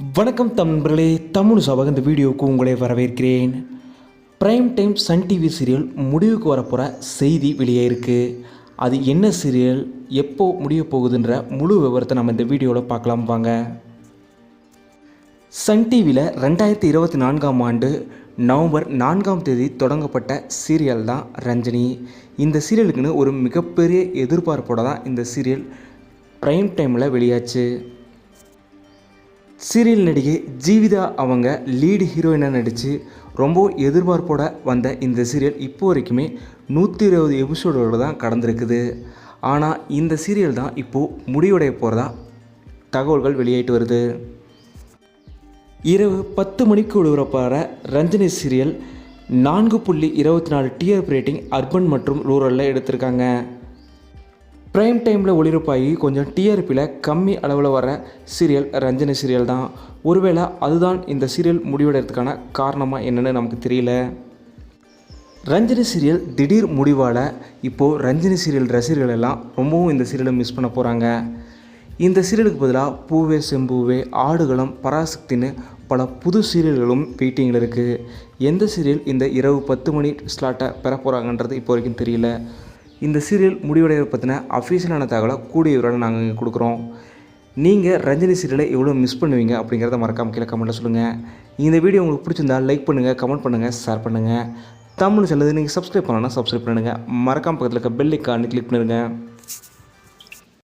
வணக்கம் தம்பர்களே தமிழ் சபாக இந்த வீடியோவுக்கு உங்களை வரவேற்கிறேன். Prime time Sun TV serial முடிவுக்கு வரப்போகிற செய்தி வெளியே இருக்குது அது என்ன சீரியல் எப்போ முடிய போகுதுன்ற முழு விவரத்தை நம்ம இந்த வீடியோவில் பார்க்கலாம் வாங்க. சன் டிவியில் ரெண்டாயிரத்தி இருபத்தி நான்காம் ஆண்டு நவம்பர் நான்காம் தேதி தொடங்கப்பட்ட சீரியல் தான் ரஞ்சனி. இந்த சீரியலுக்குன்னு ஒரு மிகப்பெரிய எதிர்பார்ப்போட தான் இந்த சீரியல் ப்ரைம் டைமில் வெளியாச்சு. சீரியல் நடிகை ஜீவிதா அவங்க லீடு ஹீரோயினாக நடித்து ரொம்ப எதிர்பார்ப்போட வந்த இந்த சீரியல் இப்போ வரைக்குமே நூற்றி இருபது எபிசோடோடு தான் கடந்திருக்குது. ஆனால் இந்த சீரியல் தான் இப்போது முடிவடைய போகிறதா தகவல்கள் வெளியிட்டு வருது. இரவு பத்து மணிக்கு ஒளிபரப்பாகிற ரஞ்சனி சீரியல் நான்கு புள்ளி இருபத்தி நாலு டிஆர்பி ரேட்டிங் அர்பன் மற்றும் ரூரலில் எடுத்திருக்காங்க. ப்ரைம் டைமில் ஒளிரப்பாகி கொஞ்சம் டிஆர்பியில் கம்மி அளவில் வர சீரியல் ரஞ்சனி சீரியல் தான். ஒருவேளை அதுதான் இந்த சீரியல் முடிவடைறதுக்கான காரணமாக என்னென்னு நமக்கு தெரியல. ரஞ்சனி சீரியல் திடீர் முடிவால் இப்போது ரஞ்சனி சீரியல் ரசிகர்கள் எல்லாம் ரொம்பவும் இந்த சீரியலை மிஸ் பண்ண போகிறாங்க இந்த சீரியலுக்கு பதிலாக பூவே செம்பூவே ஆடுகளம் பராசக்தின்னு பல புது சீரியல்களும் வெயிட்டிங்கில் இருக்குது எந்த சீரியல் இந்த இரவு பத்து மணி ஸ்லாட்டை பெற போகிறாங்கன்றது இப்போ வரைக்கும் தெரியல. இந்த சீரியல் முடிவடைய பற்றின அஃபீஷியலான தகவலை கூடிய விவரம் நாங்கள் இங்கே கொடுக்குறோம். நீங்கள் ரஜினி சீரியலை எவ்வளோ மிஸ் பண்ணுவீங்க அப்படிங்கிறத மறக்காம கீழே கமெண்ட்டில் சொல்லுங்கள் இந்த வீடியோ உங்களுக்கு பிடிச்சிருந்தா லைக் பண்ணுங்கள் கமெண்ட் பண்ணுங்கள் ஷேர் பண்ணுங்கள் தமிழ் செல்லது நீங்கள் சப்ஸ்கிரைப் பண்ணலன்னா சப்ஸ்கிரைப் பண்ணுங்கள் மறக்காம பக்கத்தில் இருக்க பெல் ஐக்கானு கிளிக் பண்ணுங்கள்